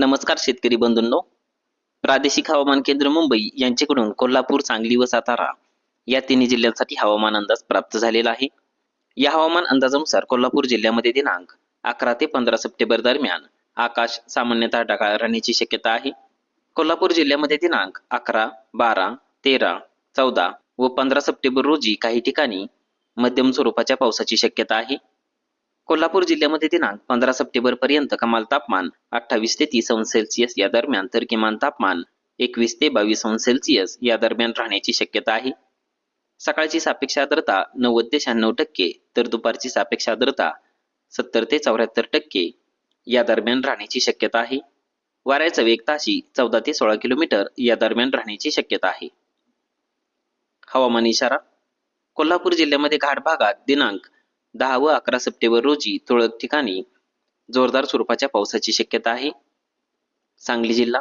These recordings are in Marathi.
नमस्कार शेतकरी बंधूंनो. प्रादेशिक हवामान केंद्र मुंबई यांच्याकडून कोल्हापूर सांगली व सातारा या तिन्ही जिल्ह्यांसाठी हवामान अंदाज प्राप्त झालेला आहे. या हवामान अंदाजानुसार कोल्हापूर जिल्ह्यामध्ये दिनांक अकरा ते पंधरा सप्टेंबर दरम्यान आकाश सामान्यतः ढगाळ राहण्याची शक्यता आहे. कोल्हापूर जिल्ह्यामध्ये दिनांक अकरा बारा तेरा चौदा व पंधरा सप्टेंबर रोजी काही ठिकाणी मध्यम स्वरूपाच्या पावसाची शक्यता आहे. कोल्हापूर जिल्ह्यामध्ये दिनांक पंधरा सप्टेंबर पर्यंत कमाल तापमान अठ्ठावीस ते तीस अंश सेल्सिअस या दरम्यान तर किमान तापमान एकवीस ते बावीस अंश सेल्सिअस या दरम्यान राहण्याची शक्यता आहे. सकाळची सापेक्ष आर्द्रता नव्वद ते शहाण्णव टक्के तर दुपारची सापेक्ष आर्द्रता सत्तर ते चौऱ्याहत्तर टक्के या दरम्यान राहण्याची शक्यता आहे. वाऱ्याचा वेग ताशी चौदा ते सोळा किलोमीटर या दरम्यान राहण्याची शक्यता आहे. हवामान इशारा कोल्हापूर जिल्ह्यामध्ये घाट भागात दिनांक दहा व अकरा सप्टेंबर रोजी तुरळक ठिकाणी जोरदार स्वरूपाच्या पावसाची शक्यता आहे. सांगली जिल्हा.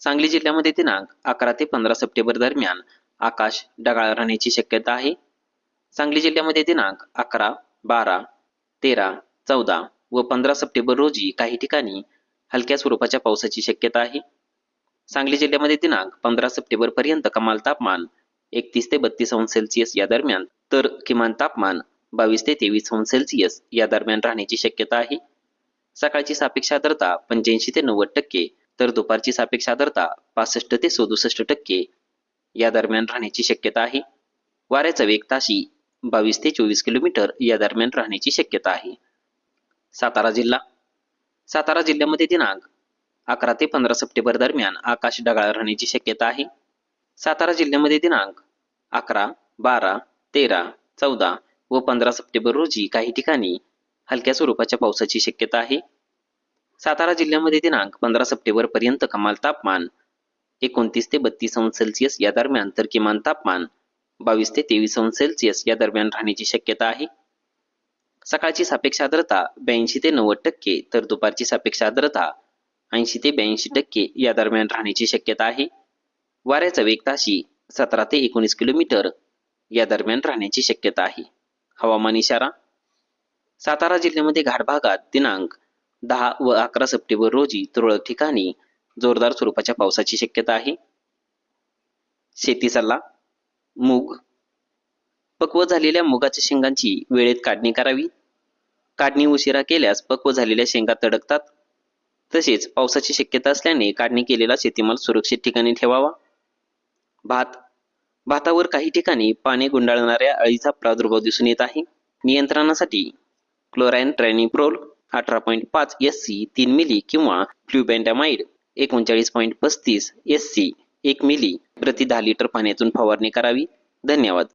सांगली जिल्ह्यामध्ये दिनांक अकरा ते पंधरा सप्टेंबर दरम्यान आकाश ढगाळ राहण्याची शक्यता आहे. सांगली जिल्ह्यामध्ये दिनांक अकरा बारा तेरा चौदा व पंधरा सप्टेंबर रोजी काही ठिकाणी हलक्या स्वरूपाच्या पावसाची शक्यता आहे. सांगली जिल्ह्यामध्ये दिनांक पंधरा सप्टेंबर पर्यंत कमाल तापमान एकतीस ते बत्तीस अंश सेल्सिअस या दरम्यान तर किमान तापमान बावीस ते तेवीस अंश सेल्सिअस या दरम्यान राहण्याची शक्यता आहे. सकाळची सापेक्ष आर्द्रता पंच्याऐंशी ते नव्वद टक्के तर दुपारची सापेक्ष आर्द्रता पासष्ट ते सदुसष्ट टक्के या दरम्यान राहण्याची शक्यता आहे. वाऱ्याचा वेग ताशी बावीस ते चोवीस किलोमीटर या दरम्यान राहण्याची शक्यता आहे. सातारा जिल्हा. सातारा जिल्ह्यामध्ये दिनांक अकरा ते पंधरा सप्टेंबर दरम्यान आकाश ढगाळ राहण्याची शक्यता आहे. सातारा जिल्ह्यामध्ये दिनांक अकरा बारा तेरा चौदा व पंधरा सप्टेंबर रोजी काही ठिकाणी हलक्या स्वरूपाच्या पावसाची शक्यता आहे. सातारा जिल्ह्यामध्ये दिनांक पंधरा सप्टेंबर पर्यंत कमाल तापमान एकोणतीस ते बत्तीस अंश सेल्सिअस या दरम्यान तर किमान तापमान बावीस ते तेवीस अंश सेल्सिअस या दरम्यान राहण्याची शक्यता आहे. सकाळची सापेक्ष आर्द्रता ब्याऐंशी ते नव्वद टक्के तर दुपारची सापेक्ष आर्द्रता ऐंशी ते ब्याऐंशी टक्के या दरम्यान राहण्याची शक्यता आहे. वाऱ्याचा वेग ताशी सतरा ते एकोणीस किलोमीटर या दरम्यान राहण्याची शक्यता आहे. हवामान इशारा. सातारा जिल्ह्यामध्ये घाट भागात दिनांक दहा व अकरा सप्टेंबर रोजी तुरळक ठिकाणी जोरदार स्वरूपाच्या पावसाची शक्यता आहे. शेती सल्ला मूग. पक्व झालेल्या मुगाच्या शेंगांची वेळेत काढणी करावी. काढणी उशिरा केल्यास पक्व झालेल्या शेंगा तडकतात. तसेच पावसाची शक्यता असल्याने काढणी केलेला शेतीमाल सुरक्षित ठिकाणी ठेवावा. भात भातावर काही ठिकाणी पाणी गुंडाळणाऱ्या अळीचा प्रादुर्भाव दिसून येत आहे. नियंत्रणासाठी क्लोराईन ट्रॅनिप्रोल अठरा पॉईंट पाच एस सी तीन मिली किंवा फ्ल्युबेंडामाइड एकोणचाळीस पॉईंट पस्तीस एस सी एक मिली प्रति दहा लिटर पाण्यातून फवारणी करावी. धन्यवाद.